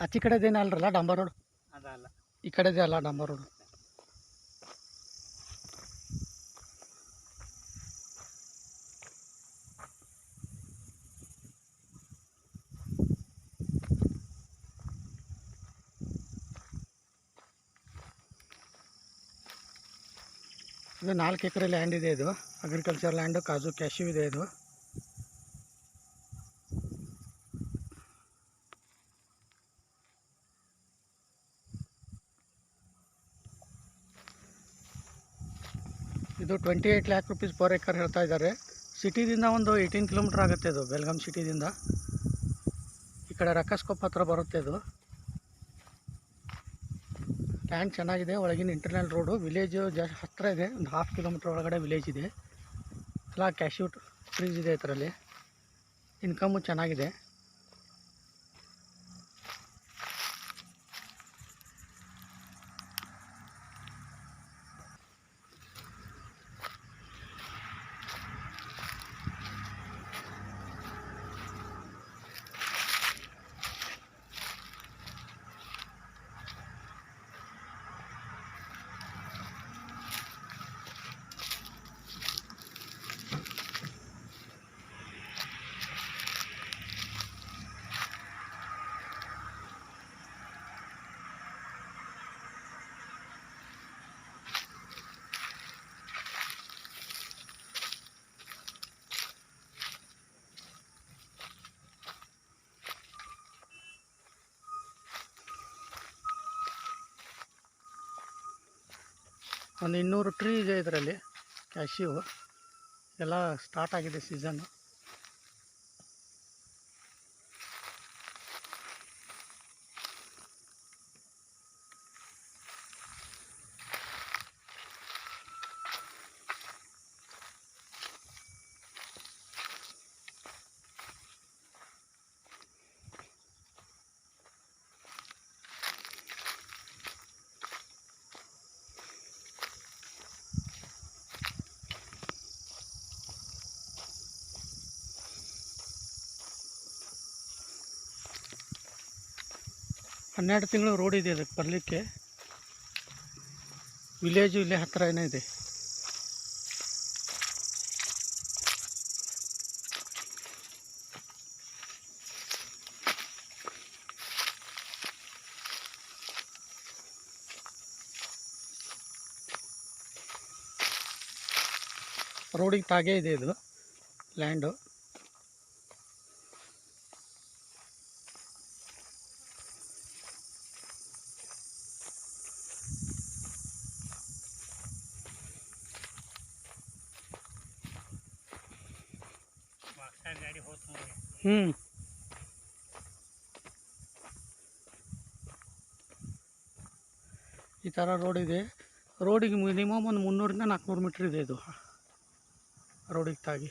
ಆಚೆ ಕಡೆದೇನೇ ಅಲ್ರಲ್ಲ ಡಾಂಬರ್ ರೋಡ್? ಅದಲ್ಲ. ಈ ಕಡೆದೇ ಅಲ್ಲ ಡಾಂಬರ್ ರೋಡ್. ಇದು ನಾಲ್ಕು ಎಕರೆ ಲ್ಯಾಂಡ್ ಇದೆ ಇದು. ಅಗ್ರಿಕಲ್ಚರ್ ಲ್ಯಾಂಡು ಕಾಜು ಕ್ಯಾಶ್ಯೂ ಇದೆ ಇದು. ಇದು twenty eight lakh rupees per acre ಹೇಳ್ತಾ ಇದ್ದಾರೆ. ಸಿಟಿದಿಂದ ಒಂದು ಏಯ್ಟೀನ್ ಕಿಲೋಮೀಟ್ರ್ ಆಗುತ್ತೆ ಇದು ಬೆಲ್ಗಾಮ್ ಸಿಟಿದಿಂದ ಈ ಕಡೆ ರಕ್ಕಸ್ಕೊಪ್ಪ ಹತ್ರ ಬರುತ್ತೆ ಇದು. ಲ್ಯಾಂಡ್ ಚೆನ್ನಾಗಿದೆ, ಒಳಗಿನ ಇಂಟರ್ನಲ್ ರೋಡು ವಿಲೇಜು ಜಾಸ್ತಿ ಹತ್ತಿರ ಇದೆ, ಒಂದು ಹಾಫ್ ಕಿಲೋಮೀಟ್ರ್ ಒಳಗಡೆ ವಿಲೇಜ್ ಇದೆ. ಎಲ್ಲ ಕ್ಯಾಶ್ಯೂಟ್ ಫ್ರೀಜ್ ಇದೆ ಇದರಲ್ಲಿ. ಇನ್ಕಮ್ಮು ಚೆನ್ನಾಗಿದೆ. ಒಂದು ಇನ್ನೂರು ಟ್ರೀ ಇದೆ ಇದರಲ್ಲಿ ಕ್ಯಾಶ್ಯೂ ಎಲ್ಲ ಸ್ಟಾರ್ಟ್ ಆಗಿದೆ ಸೀಸನ್ನು ಹನ್ನೆರಡು ತಿಂಗಳು ರೋಡ್ ಇದೆ ಅದಕ್ಕೆ ಬರಲಿಕ್ಕೆ. ವಿಲೇಜು ಇಲ್ಲೇ ಹತ್ತಿರ ಇದೆ. ರೋಡಿಗೆ ತಾಗೇ ಇದೆ ಇದು, ಲ್ಯಾಂಡು. ಹ್ಞೂ ಈ ಥರ ರೋಡ್ ಇದೆ. ರೋಡಿಗೆ ಮಿನಿಮಮ್ ಒಂದು ಮುನ್ನೂರಿಂದ ನಾಲ್ಕುನೂರು ಮೀಟ್ರ್ ಇದೆ ಇದು. ರೋಡಿಗೆ ತಾಗಿ